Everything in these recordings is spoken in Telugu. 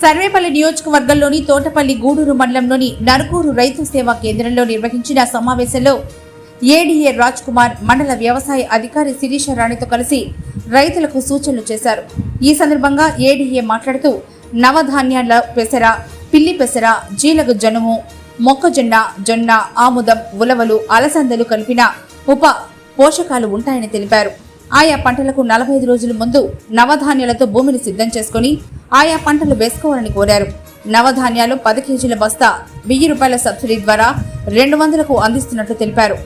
సర్వేపల్లి నియోజకవర్గంలోని తోటపల్లి గూడూరు మండలంలోని నరుకూరు రైతు సేవా కేంద్రంలో నిర్వహించిన సమావేశంలో ఏడీఏ రాజ్ కుమార్ మండల వ్యవసాయ అధికారి శిరీష రాణితో కలిసి రైతులకు సూచనలు చేశారు. ఈ సందర్భంగా ఏడీఏ మాట్లాడుతూ నవధాన్యాల పెసర పిల్లి పెసర జీలగ జనుము మొక్కజొన్న జొన్న ఆముదం ఉలవలు అలసందలు కలిపిన ఉప పోషకాలు ఉంటాయని తెలిపారు. ఆయా పంటలకు నలభై ఐదు రోజుల ముందు నవధాన్యాలతో భూమిని సిద్ధం చేసుకుని ఆయా పంటలు వేసుకోవాలని కోరారు. నవధాన్యాలు పది కేజీల బస్తా వెయ్యి రూపాయల సబ్సిడీ ద్వారా రెండు వందలకు అందిస్తున్నట్లు తెలిపారు.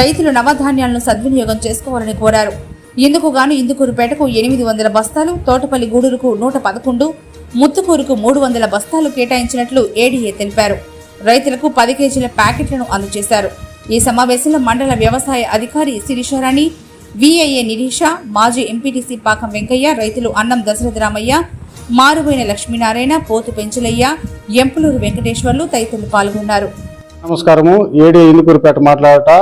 రైతులు నవధాన్యాలను సద్వినియోగం చేసుకోవాలని కోరారు. ఇందుకు గాను ఇందుకూరుపేటకు ఎనిమిది వందల బస్తాలు తోటపల్లి గూడూరుకు నూట పదకొండు ముత్తుకూరుకు మూడు వందల బస్తాలు కేటాయించినట్లు ఏడీఏ తెలిపారు. రైతులకు పది కేజీల ప్యాకెట్లను అందజేశారు. ఈ సమావేశంలో మండల వ్యవసాయ అధికారి శిరీషారాణి విఐఏ నిరీష మాజీ ఎంపీటీసీ పాకం వెంకయ్య రైతులు అన్నం దశరథరామయ్య మారుబోయిన లక్ష్మీనారాయణ పోతు పెంచులయ్య ఎంపులూరు వెంకటేశ్వర్లు తదితరులు పాల్గొన్నారు. నమస్కారము. ఏడే ఇందుకూరుపేట మాట్లాడట.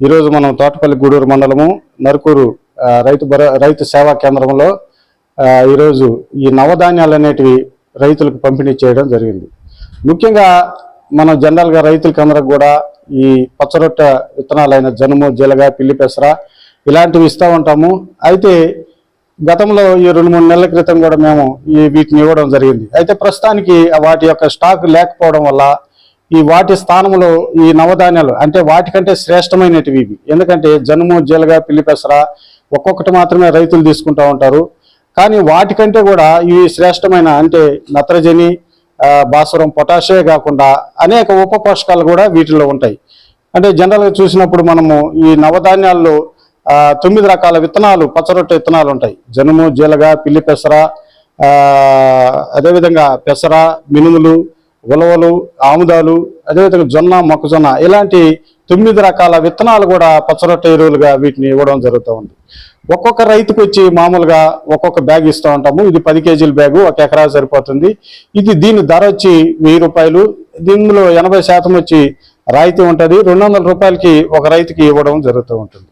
ఈరోజు మనం తోటపల్లి గూడూరు మండలము నరుకూరు రైతు రైతు సేవా కేంద్రంలో ఈరోజు ఈ నవధాన్యాలు అనేటివి రైతులకు పంపిణీ చేయడం జరిగింది. ముఖ్యంగా మనం జనరల్గా రైతులకి అందరికి కూడా ఈ పచ్చరొట్ట విత్తనాలైన జనుము జీలగా పిల్లి పెసర ఇలాంటివి ఇస్తూ ఉంటాము. అయితే గతంలో ఈ రెండు మూడు నెలల క్రితం కూడా మేము ఈ వీటిని ఇవ్వడం జరిగింది. అయితే ప్రస్తుతానికి వాటి యొక్క స్టాక్ లేకపోవడం వల్ల ఈ వాటి స్థానంలో ఈ నవధాన్యాలు అంటే వాటికంటే శ్రేష్టమైనటివి ఇవి. ఎందుకంటే జనుము జీలగ పిల్లిపెసర ఒక్కొక్కటి మాత్రమే రైతులు తీసుకుంటూ ఉంటారు. కానీ వాటికంటే కూడా ఇవి శ్రేష్టమైన అంటే నత్రజని భాస్వరం పొటాషియే కాకుండా అనేక ఉప పోషకాలు కూడా వీటిలో ఉంటాయి. అంటే జనరల్గా చూసినప్పుడు మనము ఈ నవధాన్యాల్లో తొమ్మిది రకాల విత్తనాలు పచ్చరొట్ట విత్తనాలు ఉంటాయి. జనుము జీలగ పిల్లి పెసర అదేవిధంగా పెసర మినుములు ఉలవలు ఆముదాలు అదేవిధంగా జొన్న మొక్కజొన్న ఇలాంటి తొమ్మిది రకాల విత్తనాలు కూడా పచ్చరొట్ట ఎరువులుగా వీటిని ఇవ్వడం జరుగుతూ ఉంది. ఒక్కొక్క రైతుకు వచ్చి మామూలుగా ఒక్కొక్క బ్యాగ్ ఇస్తూ ఉంటాము. ఇది పది కేజీల బ్యాగు ఒక ఎకరా సరిపోతుంది. ఇది దీని ధర వచ్చి వెయ్యి రూపాయలు. దీనిలో ఎనభై శాతం వచ్చి రాయితీ ఉంటుంది. రెండు వందల రూపాయలకి ఒక రైతుకి ఇవ్వడం జరుగుతూ ఉంటుంది.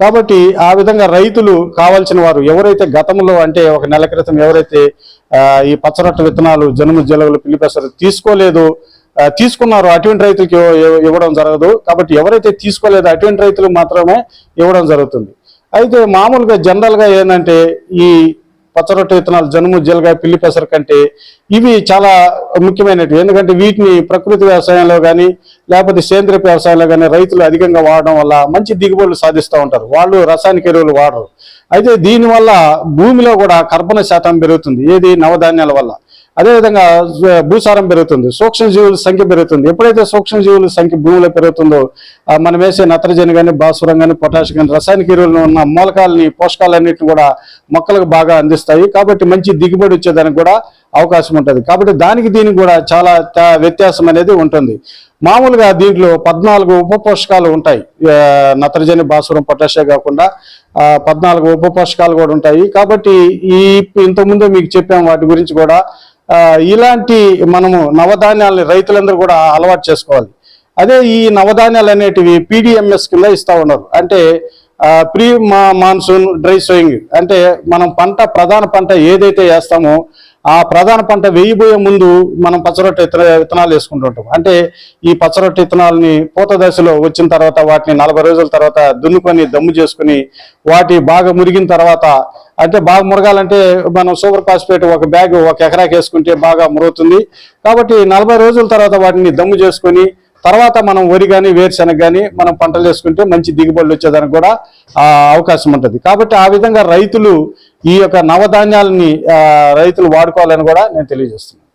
కాబట్టి ఆ విధంగా రైతులు కావాల్సిన వారు ఎవరైతే గతంలో అంటే ఒక నెల క్రితం ఎవరైతే ఈ పచ్చరొట్ట విత్తనాలు జనుము జలగలు పిల్లిపెసరు తీసుకోలేదు తీసుకున్నారు తీసుకున్నారో అటువంటి రైతులకి ఇవ్వడం జరగదు. కాబట్టి ఎవరైతే తీసుకోలేదో అటువంటి రైతులకు మాత్రమే ఇవ్వడం జరుగుతుంది. అయితే మామూలుగా జనరల్గా ఏంటంటే ఈ పచ్చరొట్టె విత్తనాలు జనుము జీలకాయ పిల్లి పెసర కంటే ఇవి చాలా ముఖ్యమైనవి. ఎందుకంటే వీటిని ప్రకృతి వ్యవసాయంలో కానీ లేకపోతే సేంద్రియ వ్యవసాయంలో కానీ రైతులు అధికంగా వాడడం వల్ల మంచి దిగుబడులు సాధిస్తూ ఉంటారు. వాళ్ళు రసాయనిక ఎరువులు వాడరు. అయితే దీనివల్ల భూమిలో కూడా కర్బన శాతం పెరుగుతుంది. ఏది నవధాన్యాల వల్ల. అదేవిధంగా భూసారం పెరుగుతుంది సూక్ష్మజీవుల సంఖ్య పెరుగుతుంది. ఎప్పుడైతే సూక్ష్మజీవుల సంఖ్య భూమిలో పెరుగుతుందో మనం వేసే నత్రజని కానీ భాస్వరం కానీ పొటాష్ కానీ రసాయనిక ఎరువులు ఉన్న మూలకాలని పోషకాలన్నింటిని కూడా మొక్కలకు బాగా అందిస్తాయి. కాబట్టి మంచి దిగుబడి వచ్చేదానికి కూడా అవకాశం ఉంటుంది. కాబట్టి దానికి దీనికి కూడా చాలా వ్యత్యాసం అనేది ఉంటుంది. మామూలుగా దీంట్లో పద్నాలుగు ఉప పోషకాలు ఉంటాయి నత్రజని భాస్వరం పొటాషియ కాకుండా పద్నాలుగు ఉప పోషకాలు కూడా ఉంటాయి. కాబట్టి ఈ ఇంతకుముందు మీకు చెప్పాం వాటి గురించి కూడా ఇలాంటి మనము నవధాన్యాలని రైతులందరూ కూడా అలవాటు చేసుకోవాలి. అదే ఈ నవధాన్యాలు అనేటివి పీడిఎంఎస్ కింద ఇస్తూ ఉన్నారు. అంటే ప్రీ మా మాన్సూన్ డ్రై సోయింగ్ అంటే మనం పంట ప్రధాన పంట ఏదైతే వేస్తామో ఆ ప్రధాన పంట వేయబోయే ముందు మనం పచ్చరొట్టె విత్తన విత్తనాలు వేసుకుంటుంటాం. అంటే ఈ పచ్చరొట్టె విత్తనాలని పూత దశలో వచ్చిన తర్వాత వాటిని నలభై రోజుల తర్వాత దున్నుకొని దమ్ము చేసుకుని వాటి బాగా మురిగిన తర్వాత అంటే బాగా మురగాలంటే మనం సూపర్ ఫాస్ఫేట్ ఒక బ్యాగ్ ఒక ఎకరాకి వేసుకుంటే బాగా మురుగుతుంది. కాబట్టి నలభై రోజుల తర్వాత వాటిని దమ్ము చేసుకొని తర్వాత మనం వరి కానీ వేరుశెనగ కానీ మనం పంటలు వేసుకుంటే మంచి దిగుబడులు వచ్చేదానికి కూడా అవకాశం ఉంటుంది. కాబట్టి ఆ విధంగా రైతులు ఈ యొక్క నవధాన్యాలని రైతులు వాడుకోవాలని కూడా నేను తెలియజేస్తున్నాను.